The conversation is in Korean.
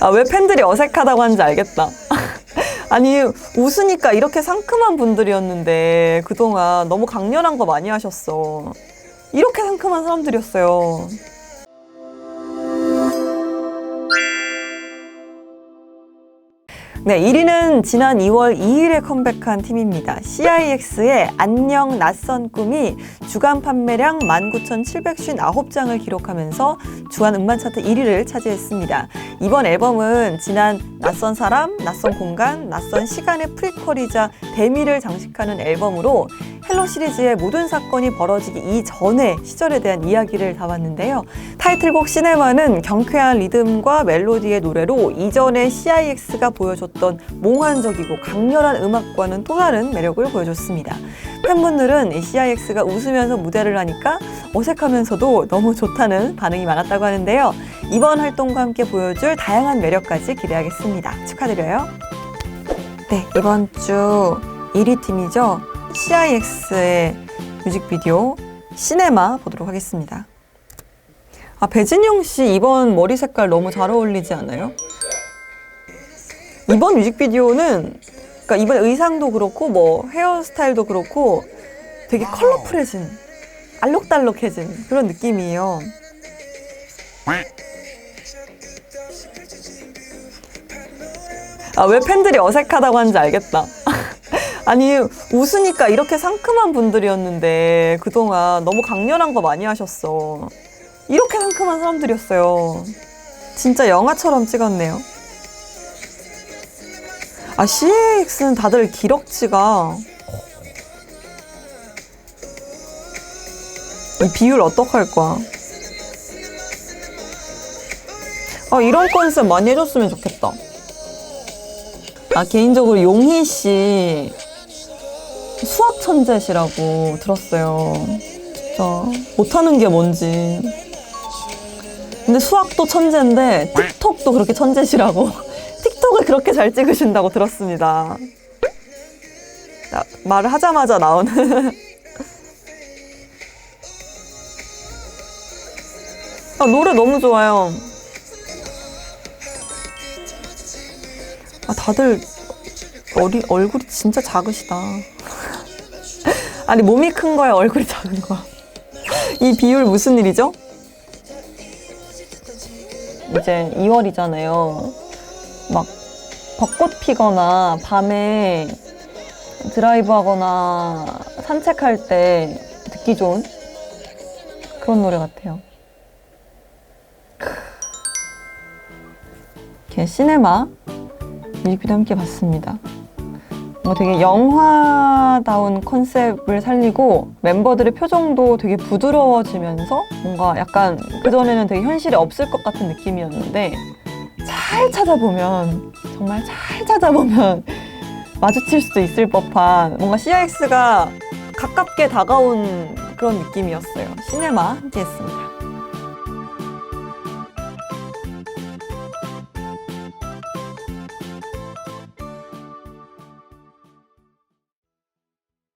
아, 왜 팬들이 어색하다고 하는지 알겠다. 아니, 웃으니까 이렇게 상큼한 분들이었는데 그동안 너무 강렬한 거 많이 하셨어. 이렇게 상큼한 사람들이었어요. 네, 1위는 지난 2월 2일에 컴백한 팀입니다. CIX의 안녕 낯선 꿈이 주간 판매량 19,759장을 기록하면서 주간 음반 차트 1위를 차지했습니다. 이번 앨범은 지난 낯선 사람, 낯선 공간, 낯선 시간의 프리퀄이자 대미를 장식하는 앨범으로 헬로 시리즈의 모든 사건이 벌어지기 이전의 시절에 대한 이야기를 담았는데요. 타이틀곡 시네마는 경쾌한 리듬과 멜로디의 노래로 이전의 CIX가 보여줬던 몽환적이고 강렬한 음악과는 또 다른 매력을 보여줬습니다. 팬분들은 이 CIX가 웃으면서 무대를 하니까 어색하면서도 너무 좋다는 반응이 많았다고 하는데요. 이번 활동과 함께 보여줄 다양한 매력까지 기대하겠습니다. 축하드려요. 네, 이번 주 1위 팀이죠. CIX의 뮤직비디오 시네마 보도록 하겠습니다. 아, 배진영 씨 이번 머리 색깔 너무 잘 어울리지 않아요? 이번 뮤직비디오는 그러니까 이번 의상도 그렇고 뭐 헤어스타일도 그렇고 되게 컬러풀해진 알록달록해진 그런 느낌이에요. 아, 왜 팬들이 어색하다고 하는지 알겠다. 아니, 웃으니까 이렇게 상큼한 분들이었는데 그동안 너무 강렬한 거 많이 하셨어. 이렇게 상큼한 사람들이었어요. 진짜 영화처럼 찍었네요. 아, CAX는 다들 기럭지가. 이 비율 어떡할 거야? 아, 이런 컨셉 많이 해줬으면 좋겠다. 아, 개인적으로 용희 씨 수학 천재시라고 들었어요. 진짜 못하는 게 뭔지. 근데 수학도 천재인데 틱톡도 그렇게 천재시라고. 틱톡을 그렇게 잘 찍으신다고 들었습니다. 나, 말을 하자마자 나오는. 아, 노래 너무 좋아요. 아, 다들 어리, 얼굴이 진짜 작으시다. 아니, 몸이 큰 거야, 얼굴이 작은 거야. 이 비율 무슨 일이죠? 이제 2월이잖아요. 막 벚꽃 피거나 밤에 드라이브 하거나 산책할 때 듣기 좋은 그런 노래 같아요. 이렇게 시네마 뮤직비디오 함께 봤습니다. 뭔가 되게 영화다운 컨셉을 살리고 멤버들의 표정도 되게 부드러워지면서 뭔가 약간 그전에는 되게 현실에 없을 것 같은 느낌이었는데 잘 찾아보면 정말 잘 찾아보면 마주칠 수도 있을 법한 뭔가 CIX가 가깝게 다가온 그런 느낌이었어요. 시네마 함께 했습니다.